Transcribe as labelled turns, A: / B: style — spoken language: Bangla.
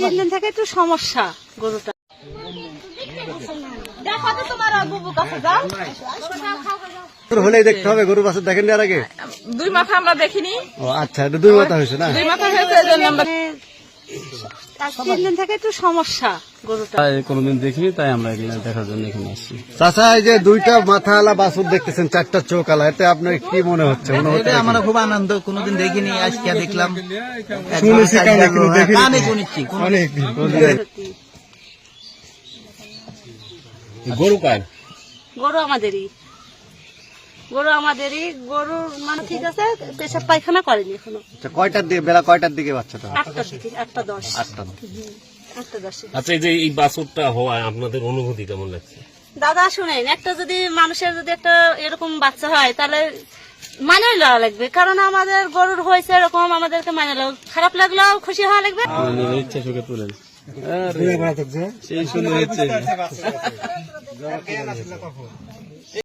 A: তিন দিন থেকে একটু সমস্যা গরুটা।
B: দেখতে হবে গরু বাছুর দেখেন আগে?
C: দুই মাথা আমরা দেখিনি।
B: ও আচ্ছা দুই মাথা হয়েছে না?
C: দুই মাথা হয়েছে
A: তিন থেকে একটু সমস্যা
D: কোনোদিন দেখিনি তাই আমরা এগুলো দেখার জন্য এখানে আসছি।
B: চাচা এই যে দুইটা মাথা আলা বাছুর দেখতেছেন চারটা চোখ আলা এতে আপনার কি মনে হচ্ছে? মনে হচ্ছে
E: আমার খুব আনন্দ কোনোদিন দেখিনি আজকে দেখলাম।
D: কার?
A: গরু আমাদেরই। গরু আমাদেরই গরু মানে ঠিক আছে পেশাব পায়খানা করেনি এখনও।
B: আচ্ছা, কয়টার দিকে বেলা কয়টার দিকে বাচ্চাটা
A: আটটার দিকে আটটা দশ।
B: আটটা
A: আটটা দশে।
F: আচ্ছা এই যে এই বাছুরটা হওয়ায় আপনাদের অনুভূতি কেমন লাগছে?
A: দাদা শুনেন একটা যদি মানুষের যদি একটা এরকম বাচ্চা হয় তাহলে মানে লওয়া লাগবে। কারণ আমাদের গরুর হয়েছে এরকম আমাদেরকে মানে লওয়া খারাপ লাগলেও খুশি হওয়া লাগবে।
D: ইচ্ছা সুখে তুলে সেই সুন্দর হচ্ছে